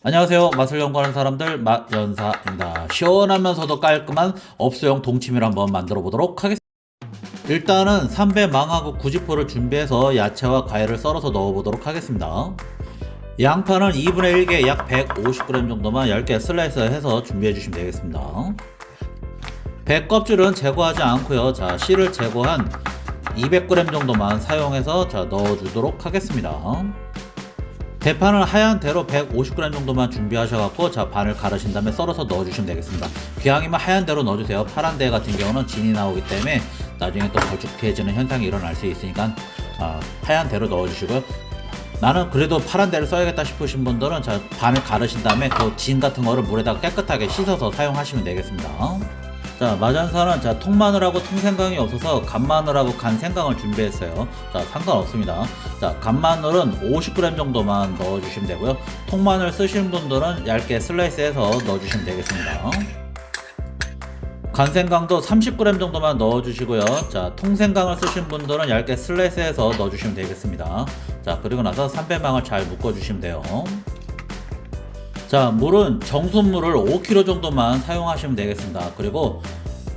안녕하세요. 맛을 연구하는 사람들 맛연사입니다. 시원하면서도 깔끔한 업소용 동치미를 한번 만들어 보도록 하겠습니다. 일단은 삼배 망하고 구지포를 준비해서 야채와 과일을 썰어서 넣어 보도록 하겠습니다. 양파는 2분의 1개 약 150g 정도만 얇게 슬라이스 해서 준비해 주시면 되겠습니다. 배 껍질은 제거하지 않고요. 자, 씨를 제거한 200g 정도만 사용해서 자, 넣어 주도록 하겠습니다. 대파는 하얀 대로 150g 정도만 준비하셔갖고 자 반을 가르신 다음에 썰어서 넣어주시면 되겠습니다. 기왕이면 하얀 대로 넣어주세요. 파란 대 같은 경우는 진이 나오기 때문에 나중에 또 걸쭉해지는 현상이 일어날 수 있으니까 아, 하얀 대로 넣어주시고요. 나는 그래도 파란 대를 써야겠다 싶으신 분들은 자 반을 가르신 다음에 그 진 같은 거를 물에다가 깨끗하게 씻어서 사용하시면 되겠습니다. 자 마전사는 자 통마늘하고 통생강이 없어서 간마늘하고 간생강을 준비했어요. 자 상관없습니다. 자 간마늘은 50g 정도만 넣어주시면 되고요. 통마늘 쓰시는 분들은 얇게 슬라이스해서 넣어주시면 되겠습니다. 간생강도 30g 정도만 넣어주시고요. 자 통생강을 쓰신 분들은 얇게 슬라이스해서 넣어주시면 되겠습니다. 자 그리고 나서 삼배망을 잘 묶어주시면 돼요. 자, 물은 정수물을 5kg 정도만 사용하시면 되겠습니다. 그리고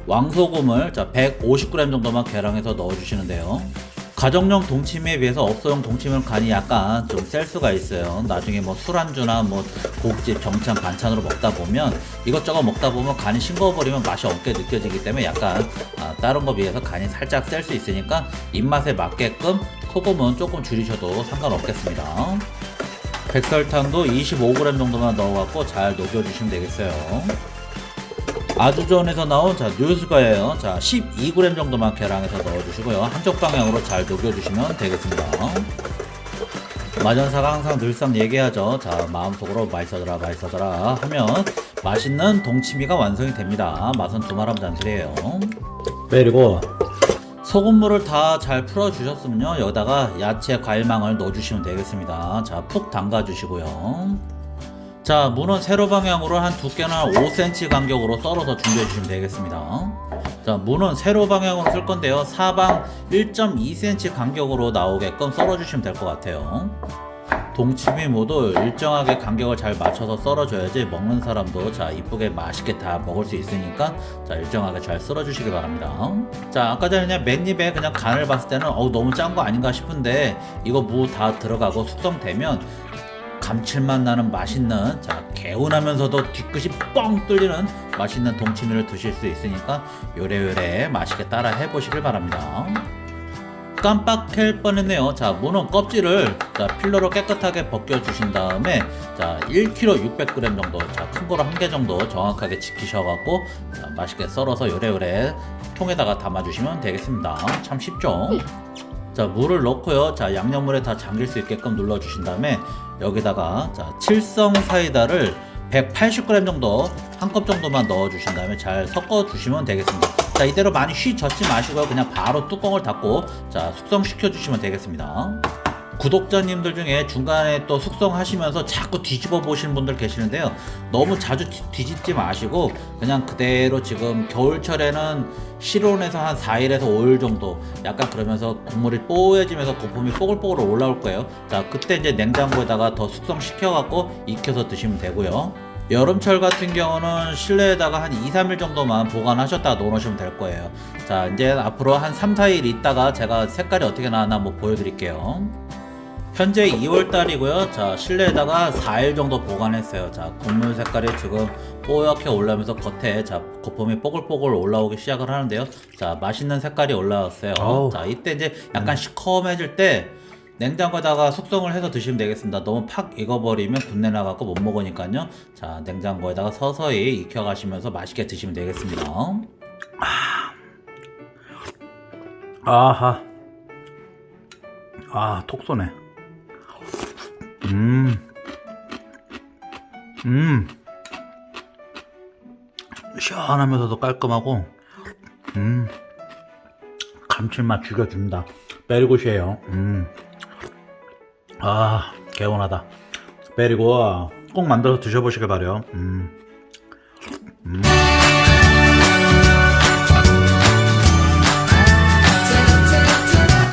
왕소금을 자 150g 정도만 계량해서 넣어주시는데요. 가정용 동치미에 비해서 업소용 동치미는 간이 약간 좀 셀 수가 있어요. 나중에 뭐 술안주나 뭐 고깃집 정찬 반찬으로 먹다 보면 이것저것 먹다 보면 간이 싱거워버리면 맛이 없게 느껴지기 때문에 약간 아, 다른 거 비해서 간이 살짝 셀 수 있으니까 입맛에 맞게끔 소금은 조금 줄이셔도 상관없겠습니다. 백설탕도 25g 정도만 넣어갖고 잘 녹여주시면 되겠어요. 아주전에서 나온 자 뉴스가예요. 자 12g 정도만 계량해서 넣어주시고요. 한쪽 방향으로 잘 녹여주시면 되겠습니다. 마전사가 항상 늘상 얘기하죠. 자 마음속으로 맛있어져라 맛있어져라 하면 맛있는 동치미가 완성이 됩니다. 맛은 두말함 잔술이에요. 그리고 소금물을 다 잘 풀어주셨으면요. 여기다가 야채 과일망을 넣어주시면 되겠습니다. 자 푹 담가 주시고요. 자 무는 세로 방향으로 한 두께는 5cm 간격으로 썰어서 준비해 주시면 되겠습니다. 자 무는 세로 방향으로 쓸 건데요. 사방 1.2cm 간격으로 나오게끔 썰어 주시면 될 것 같아요 동치미 모두 일정하게 간격을 잘 맞춰서 썰어줘야지 먹는 사람도 자 이쁘게 맛있게 다 먹을 수 있으니까 자 일정하게 잘 썰어주시기 바랍니다. 자 아까 전에 그냥 맨입에 그냥 간을 봤을 때는 어우 너무 짠 거 아닌가 싶은데 이거 무 다 들어가고 숙성되면 감칠맛 나는 맛있는 자 개운하면서도 뒤끝이 뻥 뚫리는 맛있는 동치미를 드실 수 있으니까 요래요래 맛있게 따라 해보시길 바랍니다. 깜빡할 뻔했네요. 자, 무는 껍질을 자, 필러로 깨끗하게 벗겨주신 다음에 자, 1kg 600g 정도, 자, 큰 거로 한 개 정도 정확하게 지키셔갖고 자, 맛있게 썰어서 요래요래 통에다가 담아주시면 되겠습니다. 참 쉽죠? 자, 물을 넣고요. 자, 양념물에 다 잠길 수 있게끔 눌러주신 다음에 여기다가 자, 칠성 사이다를 180g 정도 한 컵 정도만 넣어주신 다음에 잘 섞어 주시면 되겠습니다. 자 이대로 많이 쉬 젓지 마시고요. 그냥 바로 뚜껑을 닫고 자 숙성시켜 주시면 되겠습니다. 구독자님들 중에 중간에 또 숙성하시면서 자꾸 뒤집어 보시는 분들 계시는데요. 너무 자주 뒤- 뒤집지 마시고 그냥 그대로 지금 겨울철에는 실온에서 한 4일에서 5일 정도 약간 그러면서 국물이 뽀얘지면서 거품이 뽀글뽀글 올라올 거예요. 자 그때 이제 냉장고에다가 더 숙성시켜 갖고 익혀서 드시면 되고요 여름철 같은 경우는 실내에다가 한 2, 3일 정도만 보관하셨다가 넣어놓으시면 될 거예요. 자, 이제 앞으로 한 3, 4일 있다가 제가 색깔이 어떻게 나왔나 한번 보여드릴게요. 현재 2월 달이고요. 자, 실내에다가 4일 정도 보관했어요. 자, 국물 색깔이 지금 뽀얗게 올라오면서 겉에 자, 거품이 뽀글뽀글 올라오기 시작을 하는데요. 자, 맛있는 색깔이 올라왔어요. 자, 이때 이제 약간 시커매질 때 냉장고에다가 숙성을 해서 드시면 되겠습니다. 너무 팍 익어버리면 군내 나갖고 못 먹으니까요. 자, 냉장고에다가 서서히 익혀가시면서 맛있게 드시면 되겠습니다. 아하. 아, 톡 쏘네. 음. 음. 시원하면서도 깔끔하고, 음. 감칠맛 죽여줍니다. 베리굿이에요. 음. 아, 개운하다. 베리굿 꼭 만들어서 드셔보시길 바래요. 음. 음.